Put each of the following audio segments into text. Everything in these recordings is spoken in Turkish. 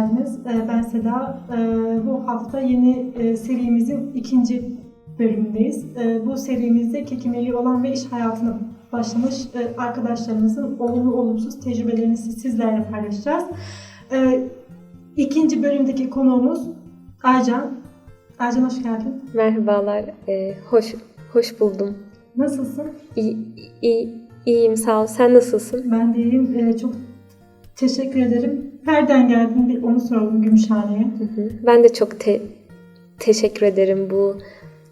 geldiniz. Ee, Ben Seda. Ee, Bu hafta yeni e, serimizin ikinci bölümündeyiz. Ee, Bu serimizde kekimeli olan ve iş hayatına başlamış e, arkadaşlarımızın olumlu olumsuz tecrübelerini siz- sizlerle paylaşacağız. İkinci bölümdeki konuğumuz Aycan. Aycan hoş geldin. Merhabalar, hoş hoş buldum. Nasılsın? İyi, iyi, iyiyim sağ ol. Sen nasılsın? Ben de iyiyim. Çok teşekkür ederim. Nereden geldin? Bir onu soralım Gümüşhane'ye. Ben de çok te- teşekkür ederim bu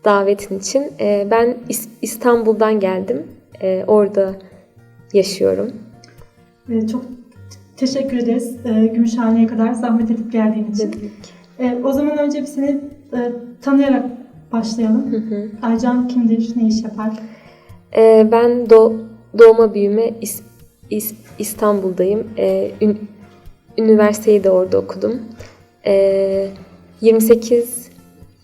davetin için. E, ben İs- İstanbul'dan geldim. E, orada yaşıyorum. Ee, Çok teşekkür ederiz Gümüşhane'ye kadar zahmet edip geldiğin için. E, o zaman önce bir seni e, tanıyarak başlayalım. Hı hı. Aycan kimdir, ne iş yapar? Ben do- doğma büyüme İs- İstanbul'dayım. E, ün- üniversiteyi de orada okudum. E, 28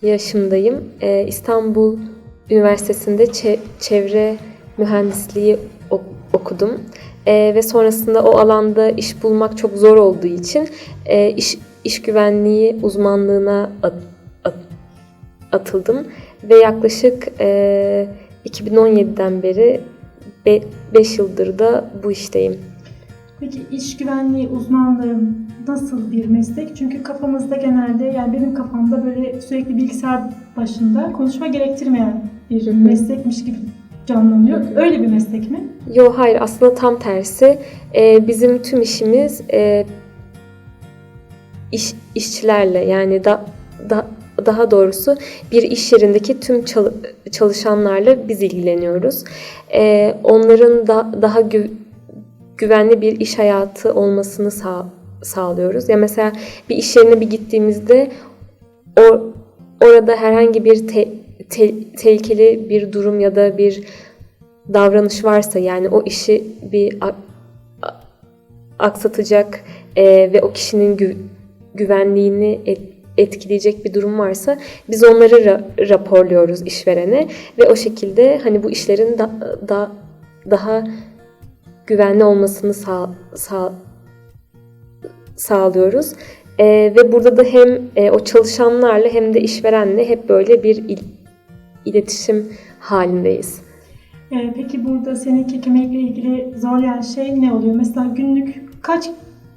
yaşındayım. E, İstanbul Üniversitesi'nde çe- çevre mühendisliği ok- okudum. E, ve sonrasında o alanda iş bulmak çok zor olduğu için e, iş, iş güvenliği uzmanlığına at- at- atıldım. Ve yaklaşık e, 2017'den beri 5 yıldır da bu işteyim. Peki iş güvenliği uzmanlığı nasıl bir meslek? Çünkü kafamızda genelde, yani benim kafamda böyle sürekli bilgisayar başında konuşma gerektirmeyen bir Hı hı. meslekmiş gibi canlanıyor. Hı hı. Öyle bir meslek mi? Yo hayır aslında tam tersi. Ee, bizim tüm işimiz e, iş işçilerle yani da, da daha doğrusu bir iş yerindeki tüm çal- çalışanlarla biz ilgileniyoruz. Ee, onların da daha gü- güvenli bir iş hayatı olmasını sağ- sağlıyoruz. Ya mesela bir iş yerine bir gittiğimizde o orada herhangi bir te- te- tehlikeli bir durum ya da bir davranış varsa yani o işi bir aksatacak e, ve o kişinin gü- güvenliğini et- etkileyecek bir durum varsa biz onları ra- raporluyoruz işverene ve o şekilde hani bu işlerin da, da daha güvenli olmasını sağ, sağ- sağlıyoruz. E, ve burada da hem e, o çalışanlarla hem de işverenle hep böyle bir il- iletişim halindeyiz. Ee, peki burada seni kekemelikle ilgili zorlayan şey ne oluyor? Mesela günlük kaç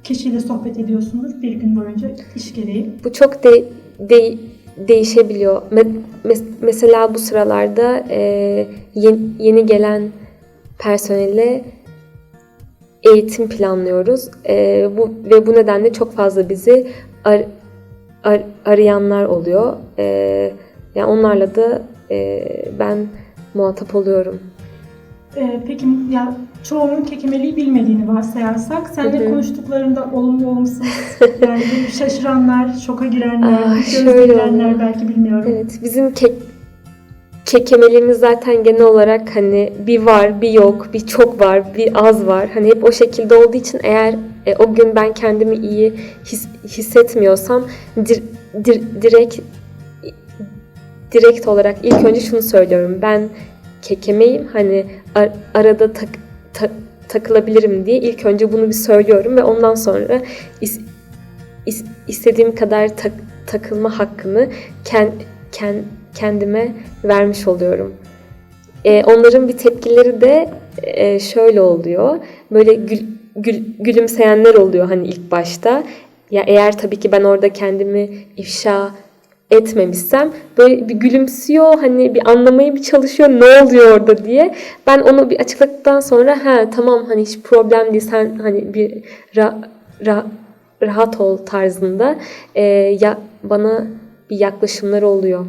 kişiyle sohbet ediyorsunuz bir gün boyunca iş gereği? Bu çok de, de- değişebiliyor. Me- mes- mesela bu sıralarda e, yeni, yeni gelen personele eğitim planlıyoruz. E, bu ve bu nedenle çok fazla bizi ar- ar- arayanlar oluyor. E, yani onlarla da e, ben muhatap oluyorum. Ee, peki ya çoğunun kekemeliği bilmediğini varsayarsak seninle Hı hı. konuştuklarında olumlu olumsuz yani şaşıranlar, şoka girenler, Aa, gözle şöyle girenler oluyor. belki bilmiyorum. Evet, bizim ke kekemeliğimiz zaten genel olarak hani bir var, bir yok, bir çok var, bir az var. Hani hep o şekilde olduğu için eğer e, o gün ben kendimi iyi his- hissetmiyorsam dir- dir- direkt direkt olarak ilk önce şunu söylüyorum. Ben kekemeyim. Hani ar- arada tak, ta- takılabilirim diye ilk önce bunu bir söylüyorum ve ondan sonra is- is- istediğim kadar tak- takılma hakkını ken- ken- kendime vermiş oluyorum. Ee, onların bir tepkileri de e, şöyle oluyor. Böyle gül- gül- gülümseyenler oluyor hani ilk başta. Ya eğer tabii ki ben orada kendimi ifşa etmemişsem böyle bir gülümsüyor hani bir anlamaya bir çalışıyor ne oluyor orada diye. Ben onu bir açıkladıktan sonra ha tamam hani hiç problem değil sen hani bir ra- ra- rahat ol tarzında e, ya bana bir yaklaşımları oluyor.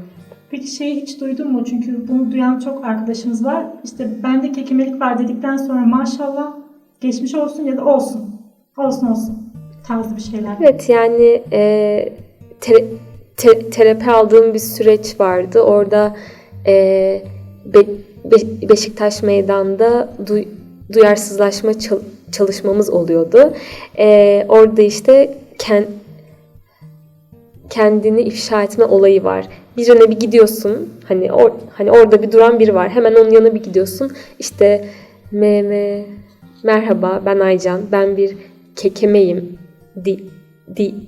Peki şeyi hiç duydun mu? Çünkü bunu duyan çok arkadaşımız var. İşte bende kekemelik var dedikten sonra maşallah geçmiş olsun ya da olsun. Olsun olsun tarzı bir şeyler. Evet yani e, te- te- terapi aldığım bir süreç vardı. Orada e, Be- Be- Beşiktaş Meydan'da duy- duyarsızlaşma çal- çalışmamız oluyordu. E, orada işte ken- kendini ifşa etme olayı var. Birine bir gidiyorsun. Hani or- hani orada bir duran biri var. Hemen onun yanına bir gidiyorsun. İşte me me merhaba ben Aycan. Ben bir kekemeyim di-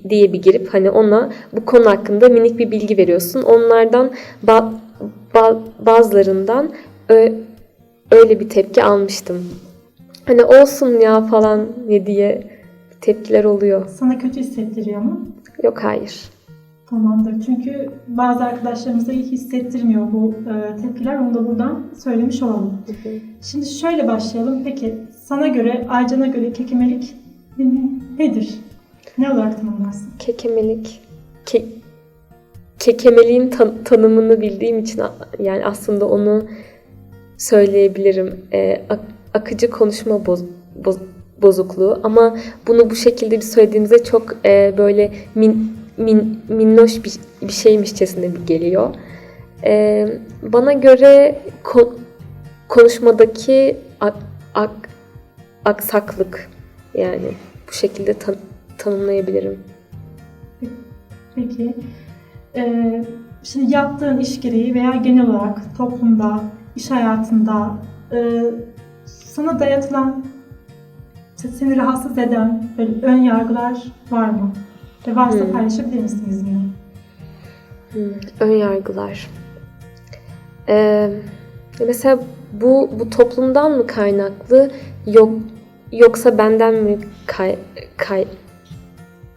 diye bir girip hani ona bu konu hakkında minik bir bilgi veriyorsun. Onlardan ba- ba- bazılarından ö- öyle bir tepki almıştım. Hani olsun ya falan ne diye tepkiler oluyor. Sana kötü hissettiriyor mu? Yok hayır. Tamamdır. Çünkü bazı arkadaşlarımıza iyi hissettirmiyor bu e, tepkiler. Onu da buradan söylemiş olalım. Şimdi şöyle başlayalım. Peki sana göre, Aycan'a göre kekemelik nedir? Ne olarak tanımlarsın? Kekemelik. Ke- kekemeliğin tan- tanımını bildiğim için yani aslında onu söyleyebilirim. Ee, ak- akıcı konuşma boz- boz- bozukluğu ama bunu bu şekilde bir söylediğimizde çok e, böyle min, min, minnoş bir, bir şeymişçesine bir geliyor. Ee, bana göre ko- konuşmadaki ak- ak- aksaklık yani bu şekilde tan- tanımlayabilirim. Peki. e, şimdi yaptığın iş gereği veya genel olarak toplumda, iş hayatında e, sana dayatılan, seni rahatsız eden böyle ön yargılar var mı? Ve varsa Hmm. paylaşabilir misin bizimle? Hmm, ön yargılar. Ee, mesela bu bu toplumdan mı kaynaklı yok yoksa benden mi kay, kay,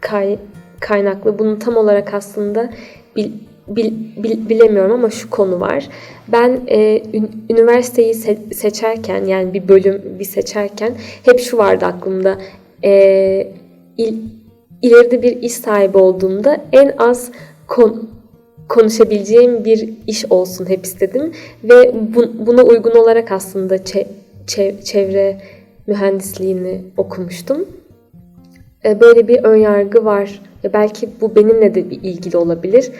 kay, kaynaklı? Bunu tam olarak aslında bil, bil, bil- bilemiyorum ama şu konu var. Ben e, ün- üniversiteyi se- seçerken yani bir bölüm bir seçerken hep şu vardı aklımda. E, il, ileride bir iş sahibi olduğumda en az kon, konuşabileceğim bir iş olsun hep istedim ve bu- buna uygun olarak aslında çe- çe- çevre mühendisliğini okumuştum. E, Böyle bir ön yargı var. E, Belki bu benimle de bir ilgili olabilir.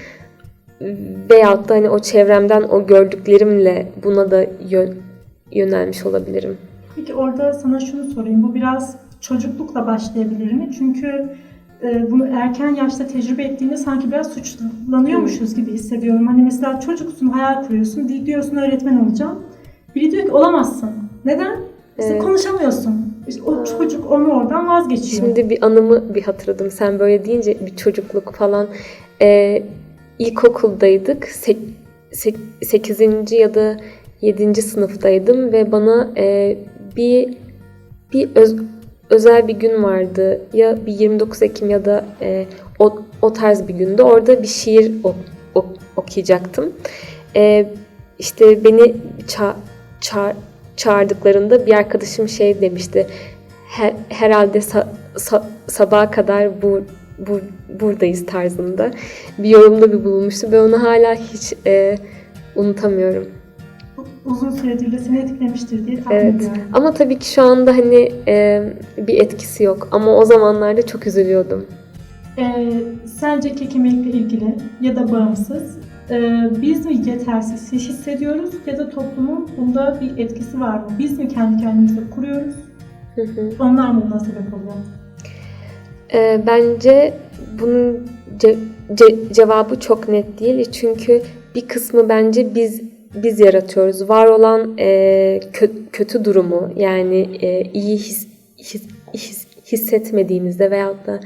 Veyahut da hani o çevremden o gördüklerimle buna da yön, yönelmiş olabilirim. Peki orada sana şunu sorayım. Bu biraz çocuklukla başlayabilir mi? Çünkü e, bunu erken yaşta tecrübe ettiğinde sanki biraz suçlanıyormuşuz gibi hissediyorum. Hani mesela çocuksun, hayal kuruyorsun, di- diyorsun öğretmen olacağım. Biri diyor ki olamazsın. Neden? İşte Evet. konuşamıyorsun. İşte o çocuk onu oradan vazgeçiyor. Şimdi bir anımı bir hatırladım. Sen böyle deyince bir çocukluk falan. Ee, ilkokuldaydık. 8. ya da 7. sınıftaydım ve bana e, bir bir öz- özel bir gün vardı. Ya bir 29 Ekim ya da e, o, o tarz bir gündü. Orada bir şiir ok- ok- okuyacaktım. E, işte beni ça- ça- çağırdıklarında bir arkadaşım şey demişti. Her, herhalde sa- sa- sabaha kadar bu, bu buradayız tarzında bir yorumda bir bulunmuştu ve onu hala hiç e, unutamıyorum. Uzun süredir de seni etkilemiştir diye tahmin Evet. ediyorum. Ama tabii ki şu anda hani e, bir etkisi yok. Ama o zamanlarda çok üzülüyordum. Ee, sence kekemelikle ilgili ya da bağımsız e, biz mi yetersiz hissediyoruz ya da toplumun bunda bir etkisi var mı? Biz mi kendi kendimize kuruyoruz? Hı hı. Onlar mı buna sebep oluyor? E, bence bunun ce- ce- cevabı çok net değil. Çünkü bir kısmı bence biz biz yaratıyoruz. Var olan e, kö- kötü durumu yani e, iyi his, his, his- hissetmediğimizde veyahut da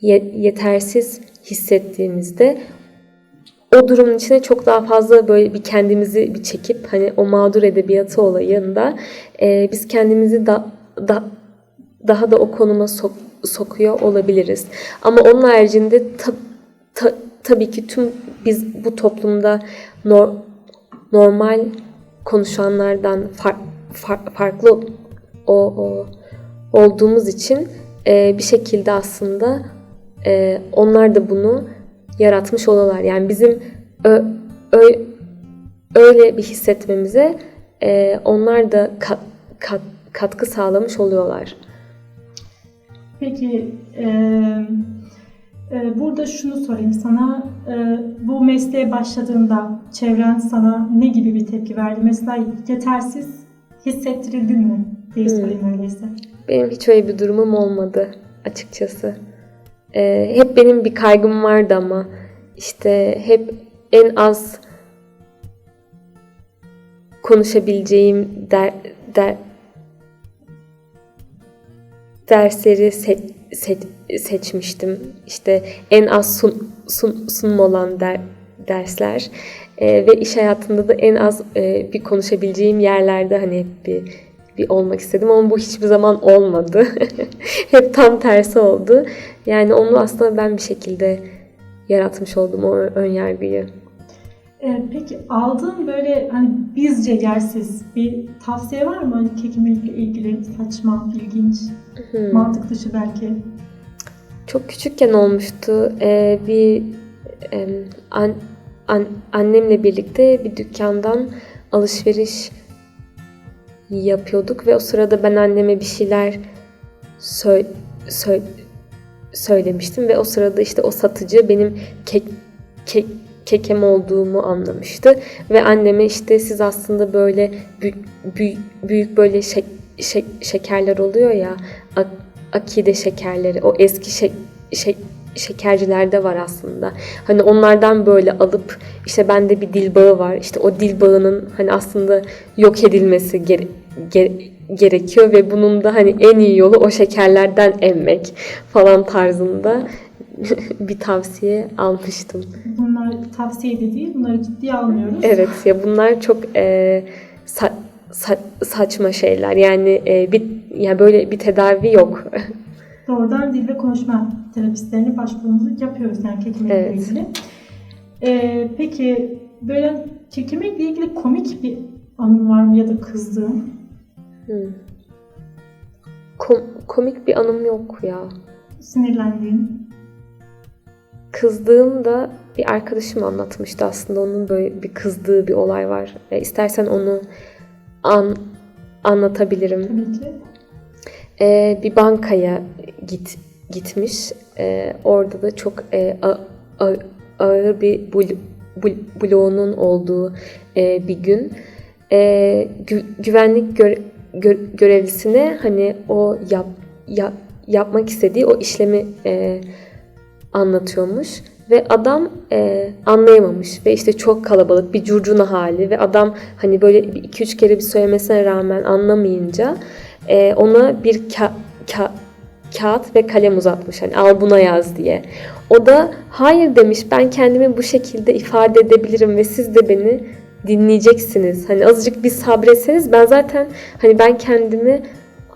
ye- yetersiz hissettiğimizde o durumun içine çok daha fazla böyle bir kendimizi bir çekip hani o mağdur edebiyatı olayında e, biz kendimizi da, da daha da o konuma sok- sokuyor olabiliriz. Ama onun haricinde ta- ta- tabii ki tüm biz bu toplumda nor- normal konuşanlardan far- far- farklı o, o olduğumuz için e, bir şekilde aslında e, onlar da bunu yaratmış oluyorlar. Yani bizim ö- ö- öyle bir hissetmemize e, onlar da kat- kat- katkı sağlamış oluyorlar. Peki e, e, burada şunu sorayım sana. E, bu mesleğe başladığında çevren sana ne gibi bir tepki verdi? Mesela yetersiz hissettirildin mi diye Hmm. sorayım öyleyse. Benim hiç öyle bir durumum olmadı açıkçası. Ee, hep benim bir kaygım vardı ama işte hep en az konuşabileceğim der, der, dersleri se- se- seçmiştim. İşte en az sun, sun- sunum olan der- dersler E, ve iş hayatında da en az e, bir konuşabileceğim yerlerde hani hep bir bir olmak istedim ama bu hiçbir zaman olmadı. hep tam tersi oldu. Yani onu aslında ben bir şekilde yaratmış oldum o ön yargıyı. Ee, peki aldığın böyle hani bizce yersiz bir tavsiye var mı? Hani kekimelikle ilgili saçma, ilginç, Hmm. mantık dışı belki. Çok küçükken olmuştu. Ee, bir em, an- an- annemle birlikte bir dükkandan alışveriş yapıyorduk ve o sırada ben anneme bir şeyler sö- sö- söylemiştim ve o sırada işte o satıcı benim kek, kek kekem olduğumu anlamıştı ve anneme işte siz aslında böyle büyük büyük, büyük böyle şek- şek- şekerler oluyor ya ak- akide şekerleri o eski şek- şek- şekercilerde var aslında. Hani onlardan böyle alıp işte bende bir dil bağı var. İşte o dil bağının hani aslında yok edilmesi gere- gere- gerekiyor ve bunun da hani en iyi yolu o şekerlerden emmek falan tarzında bir tavsiye almıştım. Bunlar tavsiye de değil, bunları ciddiye almıyoruz. Evet ya bunlar çok e, sa- sa- saçma şeyler. Yani e, bir yani böyle bir tedavi yok. Doğrudan dil ve konuşma terapistlerine başvurumuzu yapıyoruz yani kekemekle Evet. ilgili. Ee, peki böyle kekemekle ilgili komik bir anın var mı ya da kızdığın? Hmm. Kom- komik bir anım yok ya. Sinirlendiğin? Kızdığım da bir arkadaşım anlatmıştı aslında onun böyle bir kızdığı bir olay var. E, istersen onu an anlatabilirim. Tabii ki. E, bir bankaya git gitmiş. E, orada da çok e, a- a- ağır bir bul, bul, bloğunun olduğu e, bir gün. E, gü- güvenlik gö- gö- görevlisine hani o yap, yap yapmak istediği o işlemi e, anlatıyormuş ve adam e, anlayamamış ve işte çok kalabalık bir curcuna hali ve adam hani böyle bir iki üç kere bir söylemesine rağmen anlamayınca e, ona bir ka- ka- kağıt ve kalem uzatmış hani al buna yaz diye. O da hayır demiş ben kendimi bu şekilde ifade edebilirim ve siz de beni dinleyeceksiniz. Hani azıcık bir sabretseniz ben zaten hani ben kendimi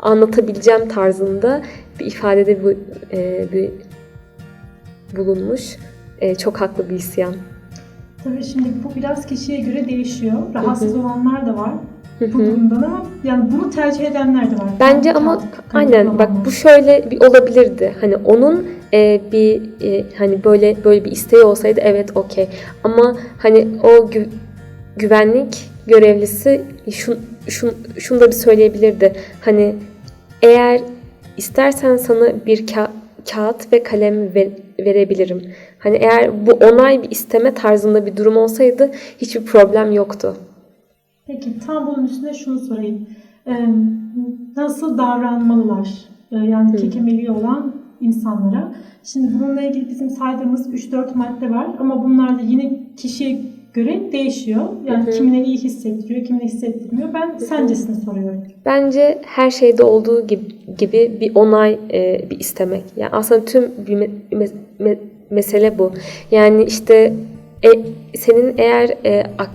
anlatabileceğim tarzında bir ifadede bu e, bir bulunmuş. E, çok haklı bir isyan. Tabii şimdi bu biraz kişiye göre değişiyor. Rahatsız Hı hı. olanlar da var Hı bu yani bunu tercih edenler de var. Bence Kağıt, ama aynen bak bu şöyle bir olabilirdi. Hani onun e, bir e, hani böyle böyle bir isteği olsaydı evet okey. Ama hani o gü- güvenlik görevlisi şun, şun, şunu da bir söyleyebilirdi. Hani eğer istersen sana bir ka- kağıt ve kalem ver- verebilirim. Hani eğer bu onay bir isteme tarzında bir durum olsaydı hiçbir problem yoktu. Peki tam bunun üstüne şunu sorayım. Ee, nasıl davranmalılar? Ee, yani Hı. kekemeliği olan insanlara. Şimdi bununla ilgili bizim saydığımız 3-4 madde var ama bunlar da yine kişiye göre değişiyor. Yani Hı hı. kimine iyi hissettiriyor, kimine hissettirmiyor. Ben sencesini soruyorum. Bence her şeyde olduğu gibi, gibi bir onay, e, bir istemek. Yani aslında tüm bir me- me- me- mesele bu. Yani işte e, senin eğer e, ak-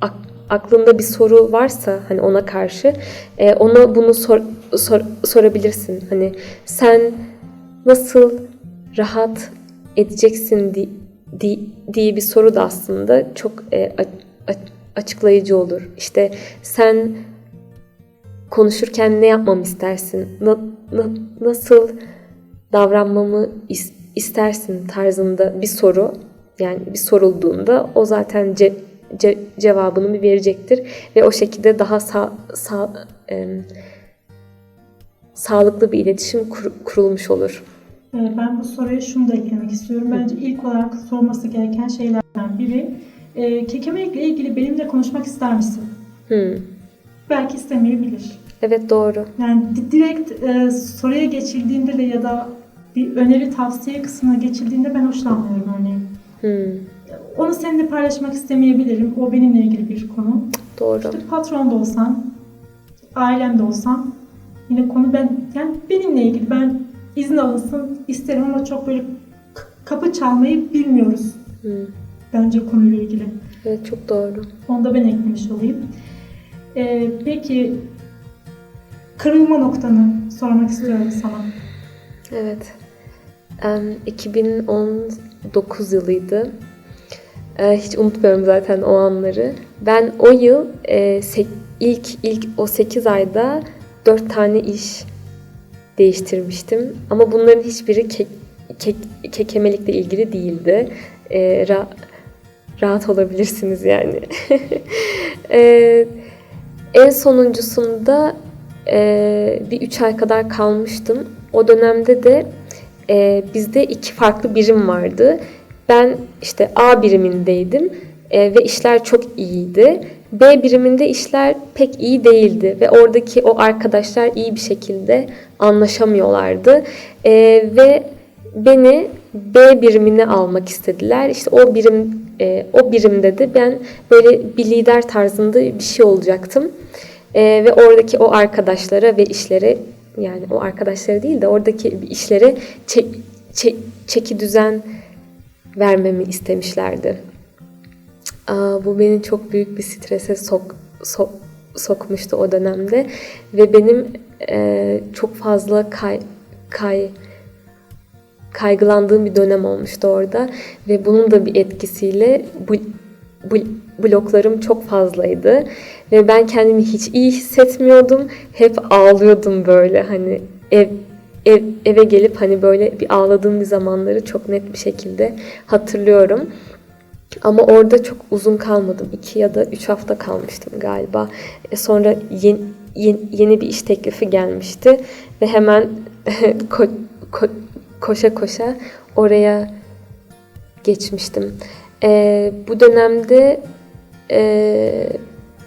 ak- aklında bir soru varsa hani ona karşı e, ona bunu sor, sor- sorabilirsin. Hani sen nasıl rahat edeceksin di, di- diye bir soru da aslında çok e, açıklayıcı olur. İşte sen konuşurken ne yapmamı istersin? Na- na- nasıl davranmamı is- istersin tarzında bir soru yani bir sorulduğunda o zaten ce- ce- cevabını verecektir ve o şekilde daha sağ, sağ- em, sağlıklı bir iletişim kur- kurulmuş olur. Ben bu soruya şunu da eklemek istiyorum. Bence ilk olarak sorulması gereken şeylerden biri e, kekemelikle ilgili benimle konuşmak ister misin? Hmm. Belki istemeyebilir. Evet doğru. Yani di- direkt e, soruya geçildiğinde de ya da bir öneri tavsiye kısmına geçildiğinde ben hoşlanmıyorum örneğin. Hmm. Onu seninle paylaşmak istemeyebilirim. O benimle ilgili bir konu. Doğru. İşte patron da olsan, ailem de olsam yine konu ben yani benimle ilgili ben izin alınsın isterim ama çok böyle kapı çalmayı bilmiyoruz Hı. bence konuyla ilgili. Evet çok doğru. Onu da ben eklemiş olayım. Ee, peki kırılma noktanı sormak istiyorum sana. Evet. Em, 2019 yılıydı. E, Hiç unutmuyorum zaten o anları. Ben o yıl e, ilk ilk o 8 ayda 4 tane iş değiştirmiştim. Ama bunların hiçbiri ke- ke- kekemelikle ilgili değildi. E, ra- rahat olabilirsiniz yani. E, en sonuncusunda e, bir 3 ay kadar kalmıştım. O dönemde de e, bizde iki farklı birim vardı. Ben işte A birimindeydim e, ve işler çok iyiydi. B biriminde işler pek iyi değildi ve oradaki o arkadaşlar iyi bir şekilde anlaşamıyorlardı. E, ve beni B birimine almak istediler. İşte o birim e, o birimde de ben böyle bir lider tarzında bir şey olacaktım. E, ve oradaki o arkadaşlara ve işlere yani o arkadaşlara değil de oradaki işlere çek, çek- çeki düzen vermemi istemişlerdi. Bu beni çok büyük bir strese sok, sok, sokmuştu o dönemde ve benim e, çok fazla kay, kay kaygılandığım bir dönem olmuştu orada ve bunun da bir etkisiyle bu, bu bloklarım çok fazlaydı ve ben kendimi hiç iyi hissetmiyordum. Hep ağlıyordum böyle hani ev, ev eve gelip hani böyle bir ağladığım bir zamanları çok net bir şekilde hatırlıyorum. Ama orada çok uzun kalmadım. iki ya da üç hafta kalmıştım galiba. E sonra yeni, yeni, yeni bir iş teklifi gelmişti ve hemen ko- ko- koşa koşa oraya geçmiştim. E, bu dönemde e,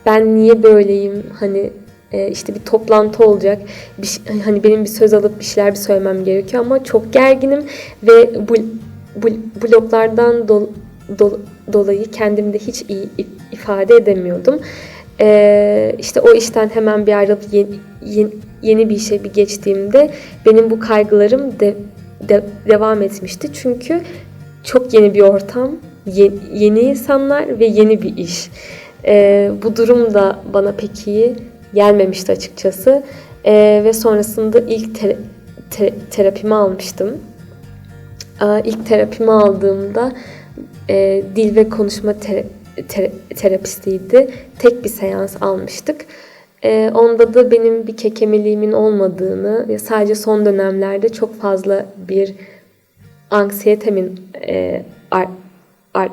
ben niye böyleyim hani e, işte bir toplantı olacak bir, şey- hani benim bir söz alıp bir şeyler bir söylemem gerekiyor ama çok gerginim ve bu, bu bloklardan dol- dol- dolayı kendimde hiç iyi if- ifade edemiyordum. E, işte o işten hemen bir ayrılıp yeni, yeni, yeni bir işe bir geçtiğimde benim bu kaygılarım de, de- devam etmişti çünkü çok yeni bir ortam, ye- yeni insanlar ve yeni bir iş. Ee, bu durum da bana pek iyi gelmemişti açıkçası. Ee, ve sonrasında ilk te- te- terapimi almıştım. Aa, ilk terapimi aldığımda e, dil ve konuşma te- te- terapistiydi. Tek bir seans almıştık. Ee, onda da benim bir kekemeliğimin olmadığını sadece son dönemlerde çok fazla bir anksiyetemin e, art, art,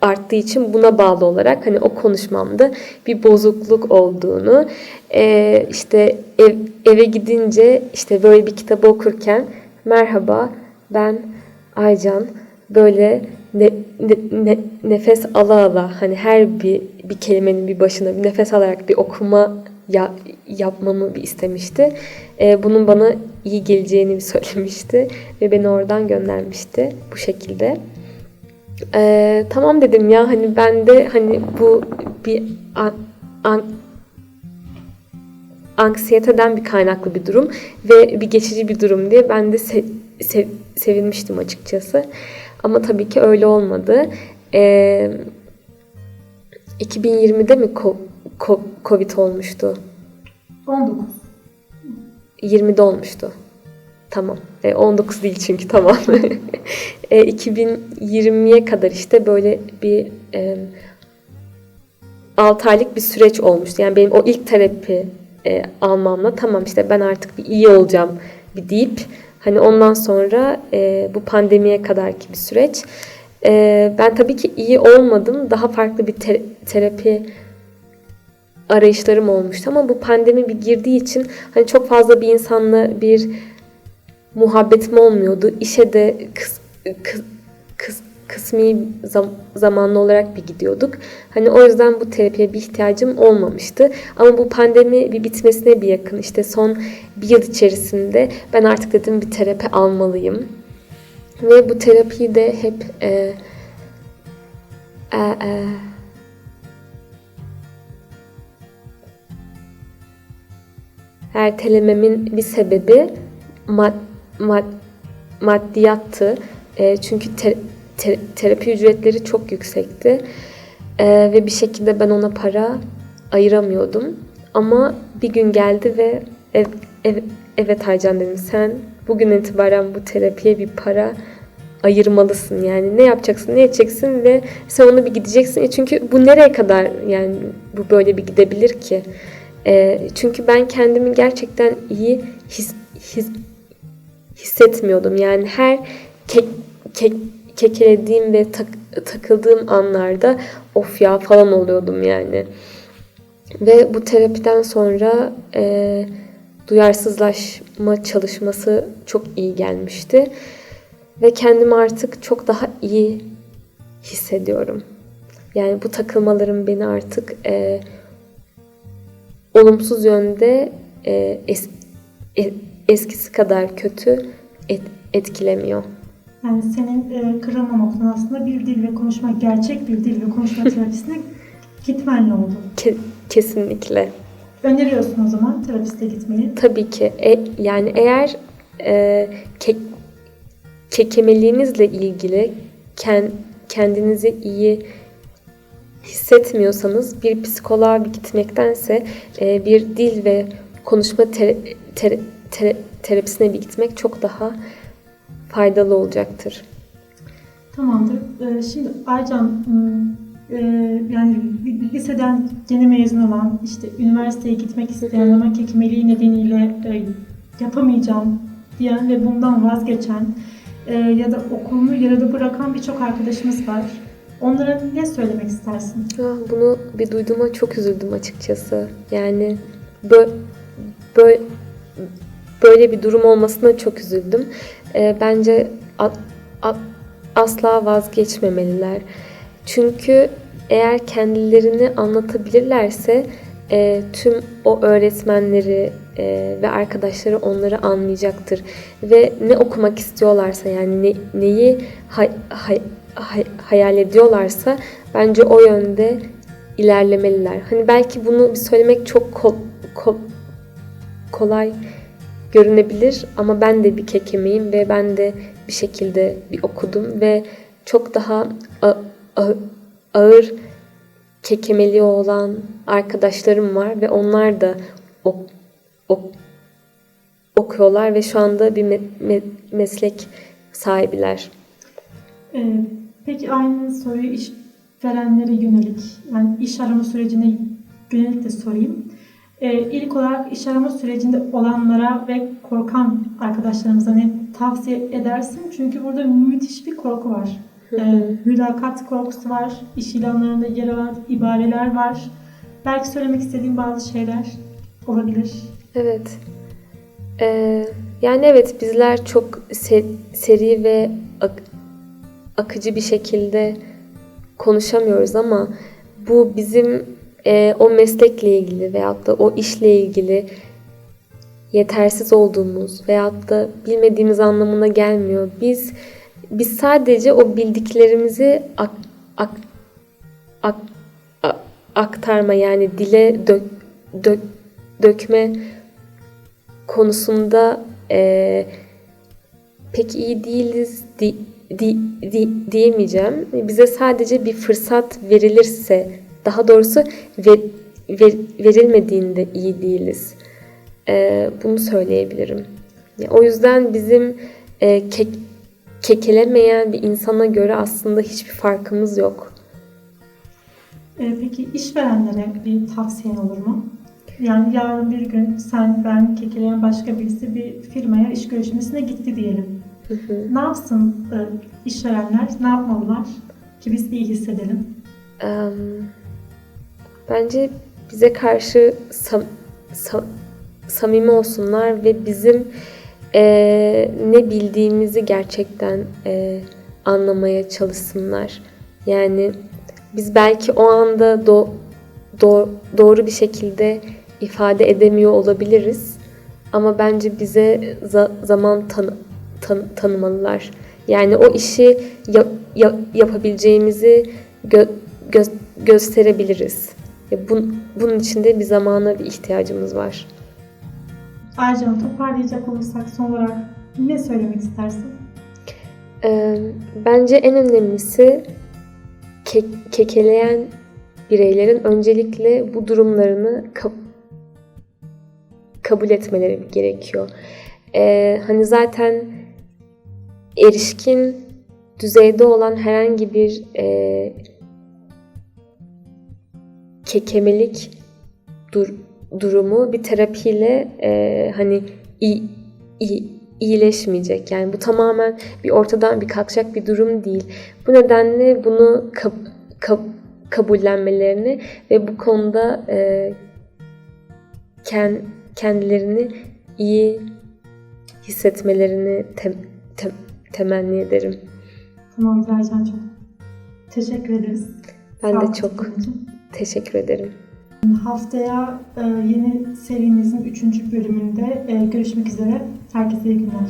arttığı için buna bağlı olarak hani o konuşmamda bir bozukluk olduğunu e, işte ev, eve gidince işte böyle bir kitabı okurken merhaba ben Aycan böyle ne, ne- ne- nefes ala ala hani her bir bir kelimenin bir başına bir nefes alarak bir okuma ya, yapmamı bir istemişti. E, bunun bana iyi geleceğini bir söylemişti ve beni oradan göndermişti bu şekilde. E, tamam dedim ya hani ben de hani bu bir an, an, anksiyeteden bir kaynaklı bir durum ve bir geçici bir durum diye ben de se- se- sevinmiştim açıkçası. Ama tabii ki öyle olmadı. Ee, 2020'de mi Covid olmuştu? 19. 20'de olmuştu. Tamam. E, 19 değil çünkü tamam. e, 2020'ye kadar işte böyle bir e, 6 aylık bir süreç olmuştu. Yani benim o ilk terapi e, almamla tamam işte ben artık bir iyi olacağım bir deyip hani ondan sonra e, bu pandemiye kadarki bir süreç. E, ben tabii ki iyi olmadım. Daha farklı bir te- terapi arayışlarım olmuştu ama bu pandemi bir girdiği için hani çok fazla bir insanla bir muhabbetim olmuyordu. İşe de kıs, kıs, kıs, kısmi zam- zamanlı olarak bir gidiyorduk. Hani o yüzden bu terapiye bir ihtiyacım olmamıştı. Ama bu pandemi bir bitmesine bir yakın işte son bir yıl içerisinde ben artık dedim bir terapi almalıyım. Ve bu terapiyi de hep e, e, e, ertelememin bir sebebi mad- mad- maddiyattı. E, çünkü te- te- terapi ücretleri çok yüksekti. E, ve bir şekilde ben ona para ayıramıyordum. Ama bir gün geldi ve ev, ev, evet Aycan dedim sen bugün itibaren bu terapiye bir para ayırmalısın yani ne yapacaksın ne edeceksin ve sen onu bir gideceksin E çünkü bu nereye kadar yani bu böyle bir gidebilir ki E, çünkü ben kendimi gerçekten iyi his, his, hissetmiyordum yani her kek, kek, kekelediğim ve tak, takıldığım anlarda of ya falan oluyordum yani ve bu terapiden sonra e, duyarsızlaşma çalışması çok iyi gelmişti. Ve kendimi artık çok daha iyi hissediyorum. Yani bu takılmalarım beni artık e, olumsuz yönde e, es, e- eskisi kadar kötü et- etkilemiyor. Yani senin e, kırılma noktan aslında bir dil ve konuşma, gerçek bir dil ve konuşma terapisine gitmenle oldu. Ke- kesinlikle. Öneriyorsun o zaman terapiste gitmeyi. Tabii ki. E, yani eğer e, ke, kekemeliğinizle ilgili ken, kendinizi iyi hissetmiyorsanız bir psikoloğa gitmektense e, bir dil ve konuşma tere- tere- tere- terapisine bir gitmek çok daha faydalı olacaktır. Tamamdır. Ee, şimdi Aycan, e, yani liseden yeni mezun olan, işte üniversiteye gitmek isteyen ama kekemeliği nedeniyle e, yapamayacağım diyen ve bundan vazgeçen e, ya da okulunu yarıda bırakan birçok arkadaşımız var. Onlara ne söylemek istersin? Ya bunu bir duyduğuma çok üzüldüm açıkçası. Yani böyle, böyle, böyle bir durum olmasına çok üzüldüm. Ee, bence a- a- asla vazgeçmemeliler. Çünkü eğer kendilerini anlatabilirlerse e, tüm o öğretmenleri e, ve arkadaşları onları anlayacaktır. Ve ne okumak istiyorlarsa yani ne, neyi hay- hay- hay- hayal ediyorlarsa bence o yönde ilerlemeliler. Hani belki bunu söylemek çok kol- kol- kolay görünebilir ama ben de bir kekemeyim ve ben de bir şekilde bir okudum ve çok daha ağır kekemeliği olan arkadaşlarım var ve onlar da ok- ok- okuyorlar ve şu anda bir me- me- meslek sahibiler. Ee, peki aynı soruyu iş verenlere yönelik, yani iş arama sürecine yönelik de sorayım. Ee, ilk olarak iş arama sürecinde olanlara ve korkan arkadaşlarımıza ne tavsiye edersin? Çünkü burada müthiş bir korku var. Ee, mülakat korkusu var, iş ilanlarında yer alan ibareler var. Belki söylemek istediğim bazı şeyler olabilir. Evet. Ee, yani evet bizler çok se- seri ve ak- akıcı bir şekilde konuşamıyoruz ama bu bizim e, o meslekle ilgili veyahut da o işle ilgili yetersiz olduğumuz veyahut da bilmediğimiz anlamına gelmiyor. Biz biz sadece o bildiklerimizi ak, ak, ak, a- aktarma yani dile dök, dök, dökme konusunda e, pek iyi değiliz di, di, di, diyemeyeceğim. Bize sadece bir fırsat verilirse, daha doğrusu ver, ver, verilmediğinde iyi değiliz. E, bunu söyleyebilirim. O yüzden bizim e, kek, kekelemeyen bir insana göre aslında hiçbir farkımız yok. Ee, peki işverenlere bir tavsiyen olur mu? Yani yarın bir gün sen, ben, kekeleyen başka birisi bir firmaya iş görüşmesine gitti diyelim. Hı hı. Ne yapsın e, işverenler? Ne yapmalılar ki biz iyi hissedelim? Em, bence bize karşı sam- sam- samimi olsunlar ve bizim eee, ne bildiğimizi gerçekten eee, anlamaya çalışsınlar. Yani biz belki o anda do- do- doğru bir şekilde ifade edemiyor olabiliriz. Ama bence bize za- zaman tanı- tan- tanımalılar. Yani o işi ya- ya- yapabileceğimizi gö- gö- gösterebiliriz. Ya bun- bunun için de bir zamana bir ihtiyacımız var. Ayrıca toparlayacak olursak son olarak Ne söylemek istersin? Ee, bence en önemlisi ke- kekeleyen bireylerin öncelikle bu durumlarını kab- kabul etmeleri gerekiyor. Ee, hani zaten erişkin düzeyde olan herhangi bir e, kekemelik dur- durumu bir terapiyle e, hani iyi, iyi, iyileşmeyecek. Yani bu tamamen bir ortadan bir kalkacak bir durum değil. Bu nedenle bunu kab- kab- kabullenmelerini ve bu konuda e, ken- kendilerini iyi hissetmelerini tem- tem- temenni ederim. Tamam Zercan çok teşekkür ederiz. Ben Sağ de çok için. Teşekkür ederim. Haftaya e, yeni serimizin 3. bölümünde e, görüşmek üzere. Herkese iyi günler.